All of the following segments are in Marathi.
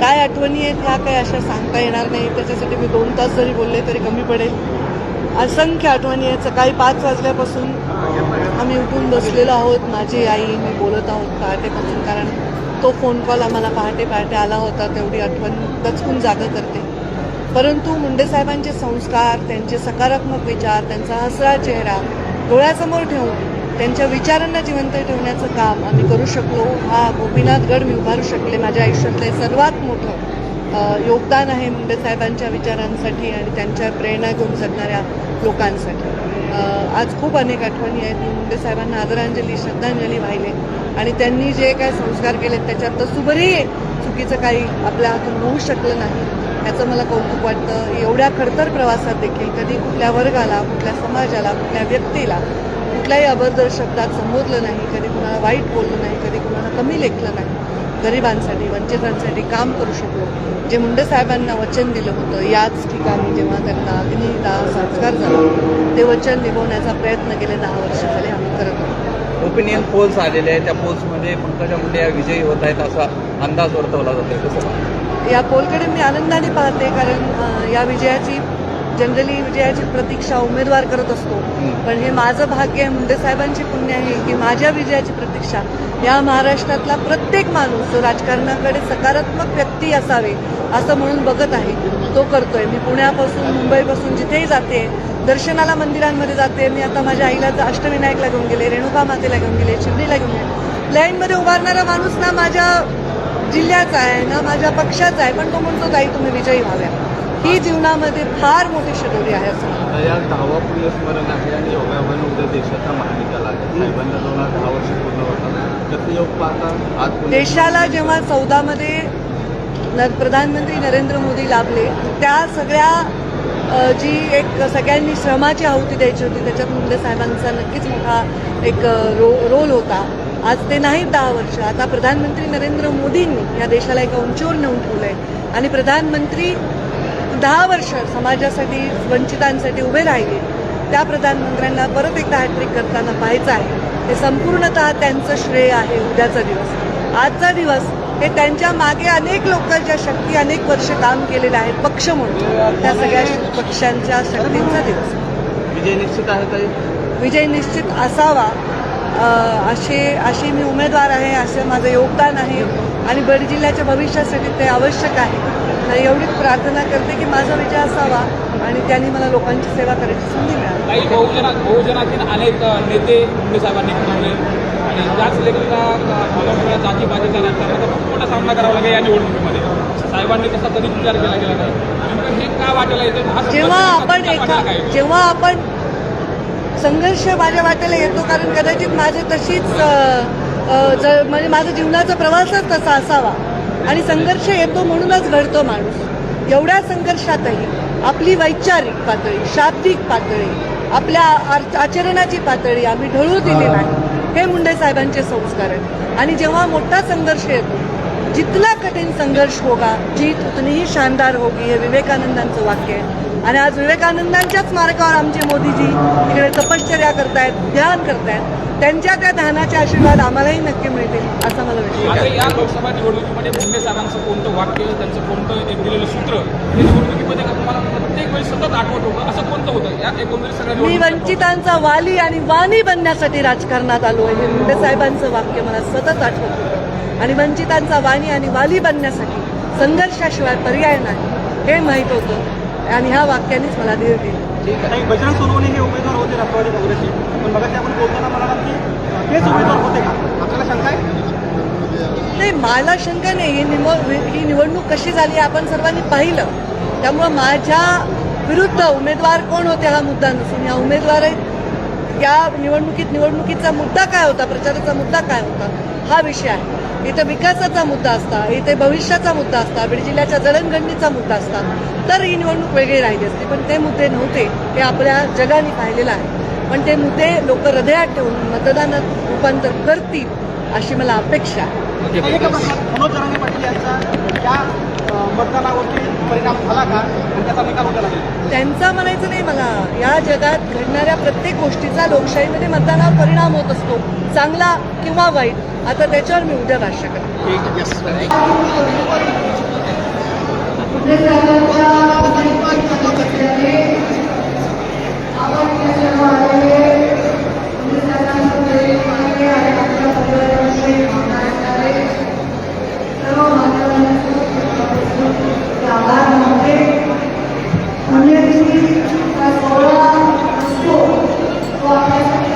काय आठवणी आहेत ह्या काही अशा सांगता येणार नाही. त्याच्यासाठी मी दोन तास जरी बोलले तरी कमी पडेल. असंख्य आठवणी आहेत. सकाळी पाच वाजल्यापासून आम्ही उठून बसलेलो आहोत. माझी आई मी बोलत आहोत पहाटेपासून कारण तो फोन कॉल आम्हाला पहाटे पहाटे आला होता. तेवढी आठवण दचकून जागं करते. परंतु मुंडे साहेबांचे संस्कार त्यांचे सकारात्मक विचार त्यांचा हसरा चेहरा डोळ्यासमोर ठेवून त्यांच्या विचारांना जिवंत ठेवण्याचं काम आम्ही करू शकलो. हा गोपीनाथ गड मी उभारू शकले. माझ्या आयुष्यातलं हे सर्वात मोठं योगदान आहे मुंडे साहेबांच्या विचारांसाठी आणि त्यांच्या प्रेरणा घेऊन जगणाऱ्या लोकांसाठी. आज खूप अनेक आठवणी आहेत. मी मुंडे साहेबांना आदरांजली श्रद्धांजली वाहिले आणि त्यांनी जे काय संस्कार केलेत त्याच्यात तर सुबरी चुकीचं काही आपल्या हातून होऊ शकलं नाही. याचं मला कौतुक वाटतं. एवढ्या खडतर प्रवासात देखील कधी कुठल्या वर्गाला कुठल्या समाजाला कुठल्या व्यक्तीला कुठल्याही अभद्र शब्दात संबोधलं नाही कधी कुणाला वाईट बोललं नाही कधी कुणाला कमी लेखलं नाही गरिबांसाठी वंचितांसाठी काम करू शकलो. जे मुंडे साहेबांना वचन दिलं होतं याच ठिकाणी जेव्हा त्यांना अग्निदाह संस्कार झाला ते वचन निभवण्याचा प्रयत्न गेले दहा वर्ष झाले आम्ही करत आहोत. ओपिनियन पोल्स आलेले आहेत. त्या पोल्समध्ये पंकजा मुंडे या विजयी होत आहेत असा अंदाज वर्तवला जातोय. कसं या पोलकडे मी आनंदाने पाहते कारण या विजयाची जनरली विजयाची प्रतीक्षा उमेदवार करत असतो. पण हे माझं भाग्य आहे मुंडे साहेबांची पुण्य आहे की माझ्या विजयाची प्रतीक्षा या महाराष्ट्रातला प्रत्येक माणूस जो राजकारणाकडे सकारात्मक व्यक्ती असावे असं म्हणून बघत आहे. तो करतोय. मी पुण्यापासून मुंबईपासून जिथेही जाते दर्शनाला मंदिरांमध्ये जाते मी आता माझ्या आईला तर अष्टविनायकला घेऊन गेले रेणुका मातेला घेऊन गेले शिर्डीला घेऊन गेले. लाईनमध्ये उभारणारा माणूस ना माझ्या जिल्ह्याचा आहे ना माझ्या पक्षाचा आहे पण तो म्हणतो ताई तुम्ही विजयी व्हाव्या ही जीवनामध्ये फार मोठी शिदोरी आहे असं. या दहावा पुण्यस्मरण आहे आणि उद्या देशाचा महानिकाल आहे. साहेबांना दोन हजार दहा वर्ष पूर्ण होतात. त्याचं योग पाहता आज देशाला जेव्हा चौदामध्ये न प्रधानमंत्री नरेंद्र मोदी लाभले त्या सगळ्या जी एक सगळ्यांनी श्रमाची आहुती द्यायची होती त्याच्यात मुंडे साहेबांचा नक्कीच मोठा एक रो रोल होता. आज ते नाहीत दहा वर्ष. आता प्रधानमंत्री नरेंद्र मोदींनी या देशाला एका उंचीवर नेऊन ठेवलंय. आणि प्रधानमंत्री दहा वर्ष समाजासाठी वंचितांसाठी उभे राहिले. त्या प्रधानमंत्र्यांना परत एकदा हॅट्रिक करताना पाहायचं आहे. हे संपूर्णतः त्यांचं श्रेय आहे उद्याचा दिवस. आजचा दिवस हे त्यांच्या मागे अनेक लोकांच्या शक्ती अनेक वर्ष काम केलेलं आहे पक्ष म्हणून. त्या सगळ्या पक्षांच्या शक्तींचा दिवस. विजय निश्चित आहे विजय निश्चित असावा. असे अशी मी उमेदवार आहे असं माझं योगदान आहे आणि बीड जिल्ह्याच्या भविष्यासाठी ते आवश्यक आहे. तर एवढीच प्रार्थना करते की माझा विजय असावा आणि त्यांनी मला लोकांची सेवा करायची संधी काही बहुजना बहुजनातील अनेक नेते मुंडे साहेबांनी बनवले. आणि त्याच लेखला मला जातीपातीचा राजकारणाचा खूप मोठा सामना करावा लागेल या निवडणुकीमध्ये. साहेबांनी तसा कधीच विचार केला गेला नाही. नेमकं हे का वाटायला येतं? जेव्हा आपण? जेव्हा आपण संघर्ष माझ्या वाट्याला येतो कारण कदाचित माझी तशीच म्हणजे माझा जीवनाचा प्रवासच तसा असावा. आणि संघर्ष येतो म्हणूनच घडतो माणूस. एवढ्या संघर्षातही आपली वैचारिक पातळी शाब्दिक पातळी आपल्या आचरणाची पातळी आम्ही ढळू दिली नाही. हे मुंडे साहेबांचे संस्कार आहेत. आणि जेव्हा मोठा संघर्ष येतो जितना कठीण संघर्ष होगा जीत उतनी ही शानदार होगी हे विवेकानंदांचं वाक्य आहे. आणि आज विवेकानंदांच्याच मार्गावर आमचे मोदीजी इकडे तपश्चर्या करतायत ध्यान करतायत. त्यांच्या त्या ध्यानाचे आशीर्वाद आम्हालाही नक्की मिळतील असं मला विश्वास आहे. या लोकसभा निवडणुकीमध्ये मुंडे साहेबांचं कोणतं वाक्य त्यांचं कोणतं एक दिलेलं सूत्र हे निवडणुकीमध्ये मला प्रत्येक वेळी सतत आठवत होतं? असं कोणतं होतं? या एकंदरीत सगळ्या मी वंचितांचा वाली आणि वाणी बनण्यासाठी राजकारणात आलो आहे हे मुंडे साहेबांचं वाक्य मला सतत आठवत होतं. आणि वंचितांचा वाणी आणि वाली बनण्यासाठी संघर्षाशिवाय पर्याय नाही हे माहीत होतं. आणि ह्या वाक्यानेच मला धीर दिली. बजरंग सोनवणे हे उमेदवार होते राष्ट्रवादी काँग्रेसचे. पण ते आपण बोलताना म्हणालात की तेच उमेदवार होते का? आपल्याला शंका आहे? नाही मला शंका नाही. ही निवड ही निवडणूक कशी झाली आपण सर्वांनी पाहिलं. त्यामुळं माझ्या विरुद्ध उमेदवार कोण होते हा मुद्दा नसून या उमेदवार या निवडणुकीत निवडणुकीचा मुद्दा काय होता प्रचाराचा मुद्दा काय होता हा विषय आहे. इथे विकासाचा मुद्दा असता इथे भविष्याचा मुद्दा असता बीड जिल्ह्याच्या जडणघडणीचा मुद्दा असता तर ही निवडणूक वेगळी राहिली असती. पण ते मुद्दे नव्हते हे आपल्या जगाने पाहिलेलं आहे. पण ते मुद्दे लोक हृदयात ठेवून मतदानात रूपांतर करतील अशी मला अपेक्षा आहे. मतदानावरती परिणाम झाला का? आणि त्याचा निकाल होता लागेल त्यांचा म्हणायचं नाही मला. या जगात घडणाऱ्या प्रत्येक गोष्टीचा लोकशाहीमध्ये मतदानावर परिणाम होत असतो. चांगला किंवा वाईट आता त्याच्यावर मी उद्या भाष्य करेन. Thank you.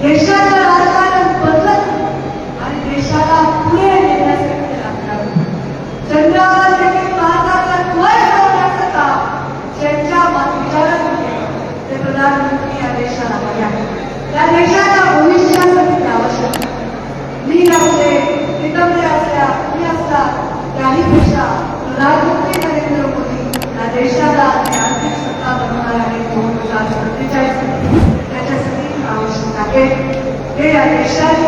ಭ್ರಷ್ಟಾಚಾರ É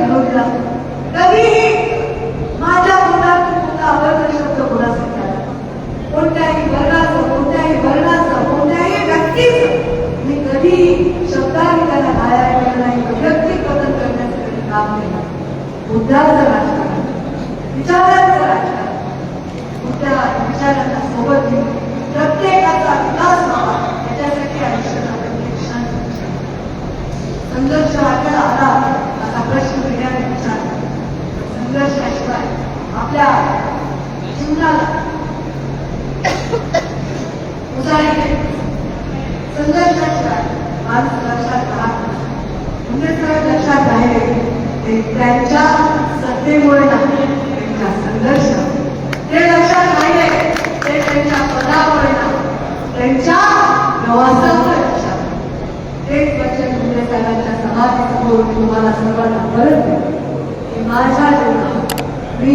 विनोदला कधीही माझ्या तोंडात कोणता अवर्ग शब्द कोणाचा कोणत्याही वर्णाचं कोणत्याही वर्णाचं कोणत्याही व्यक्तीचं मी कधीही शब्दाने त्याला गाळायला नाही व्यक्ती बदल करण्याचं काम नाही बुद्धाचं राजकारण विचारांचं राजकारण त्या विचारांना सोबत घेऊन प्रत्येकाचा विकास व्हावा याच्यासाठी आयुष्यात संघर्ष आला. आपल्या जीवनाला म्हणजे त्यांच्या सत्तेमुळे नाही त्यांचा संघर्ष. ते लक्षात नाहीये ते त्यांच्या पदामुळे नाही. त्यांच्या प्रवासामुळे लक्षात एक वचन म्हणजे तुम्हाला सर्वांना परत की माझ्या जीवनात मी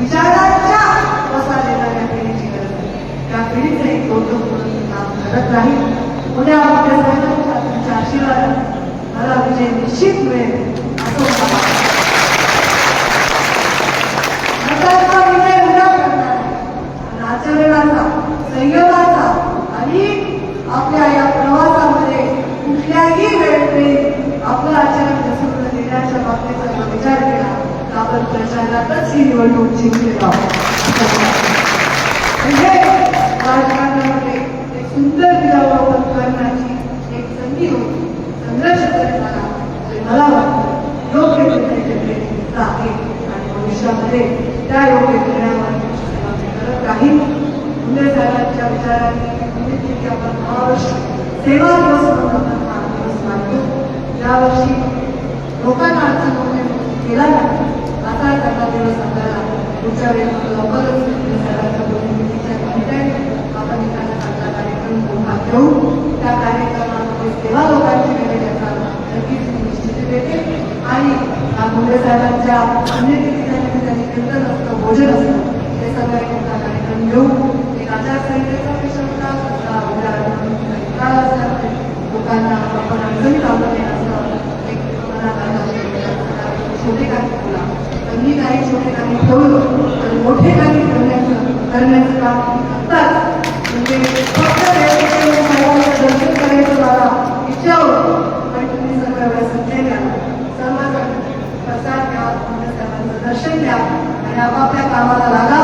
विचारांच्या वसा देणाऱ्या पिढीची गरज आहे. त्या पिढीचं कौतुक म्हणून काम करत राहील. पुण्या आपल्या सर्वांच्या तुमच्या मला विजय निश्चित मिळेल. असं विजय उद्या करणार. आचरणाचा संयमाचा आणि आपल्या या प्रवासामध्ये कुठल्याही वेळेस आपलं आचरण जसं देण्याच्या बाबतीचा विचार केला तर आपण प्रचारातच ही निवडणूक जिंकले म्हणजे राजकारणामध्ये एक सुंदर विरावापन करण्याची एक संधी होती. संघर्ष करताना मला वाटतं योग्य निर्णय घेतले आहे आणि भविष्यामध्ये त्या योग्य निर्णयावर करत राहील. फुले साहेबांच्या विचारांनी सांगितले की आपण महावर्ष सेवा दिवस म्हणून आपण हा दिवस मानतो. यावर्षी लोकांना अर्थ होणे केला नाही आता एखादा दिवस आपल्याला लवकरच प्रतिनिधीच्या आपण एखादा चांगला कार्यक्रम घेऊ त्या कार्यक्रमामध्ये सेवा लोकांची वेगळी नक्कीच निश्चिती देते आणि मुंडे साहेबांच्या कीर्तन असतं भोजन असतं हे सगळं कार्यक्रम घेऊ एक आचारसंहितेचा विषय होता लोकांना आपण अडचणी लावलं नाही असं एक मनात छोटे काही बोला तर काही छोटे काही ठेवलो तर मोठे काही करण्याचं करण्याचं काम आत्ताच म्हणजे फक्त देवाच्या दर्शन करायचं मला इच्छा होती पण तुम्ही सगळ्या वेळ द्या समाजात प्रसाद घ्या मोठ्या दर्शन घ्या आणि आपापल्या कामाला लागा.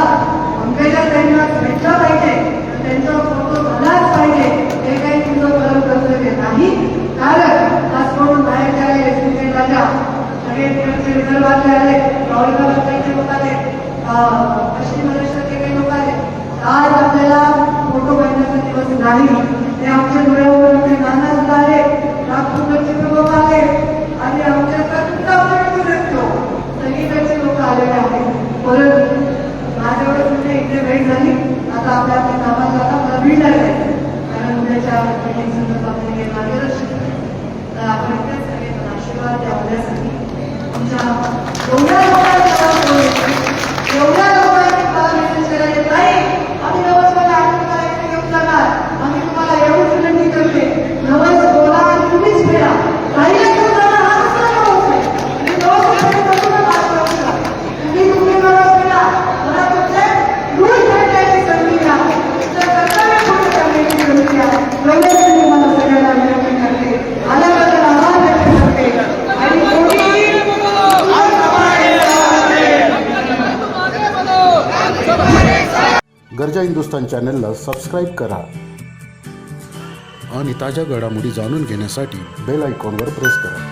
अंबेडकर त्यांना भेटला पाहिजे तर त्यांचा फोटो झालाच पाहिजे हे काही तुमचं परम कर्तव्य नाही कारण आज म्हणून बाहेर आले सुनील राजा सगळे तिकडचे विदर्भातले आले औरंगाबादचे लोक आले अं, पश्चिम महाराष्ट्रातले काही लोक आले आज आपल्याला फोटो काढण्याचा दिवस नाही ते आमच्या डोळ्यावर ते नाना सुद्धा आले नागपूरचे प्रमुख आले आणि आमच्या सुद्धा भेटतो सगळीकडचे लोक आलेले आहेत परंतु माझ्यावर म्हणजे इथे भेट झाली आता आपल्या आपल्या कामात आता मला भेटायला जायचं कारण उद्याच्या मीटिंग संदर्भात हे मार्गदर्शन तर आपण इथेच सगळे आशीर्वाद द्या उद्यासाठी तुमच्या एवढ्या लोकांचा काम करू येतो. एवढ्या लोकांनी मला मेसेज करायचे नाही आम्ही नवसमध्ये आम्ही तुम्हाला इथे घेऊन जाणार आम्ही तुम्हाला एवढीच विनंती करते नवस बोला आणि तुम्हीच फिरा काहीला घेऊन जाणार हा दुसरा नवस आहे आणि नवस करायचं पाच वर्ष तुम्ही तुम्ही नवस फिरा मला तुमचे रूल भेटण्याची संधी द्या तुमचं कर्तव्य पूर्ण करण्याची संधी द्या एवढ्याच मी मला सगळ्यांना विनंती करते आल्याबद्दल आभार व्यक्त करते आणि कोणीही गरजा हिंदुस्तान चॅनलला सबस्क्राईब करा. आणि ताज्या घडामोडी जाणून घेण्यासाठी बेल आयकॉनवर प्रेस करा.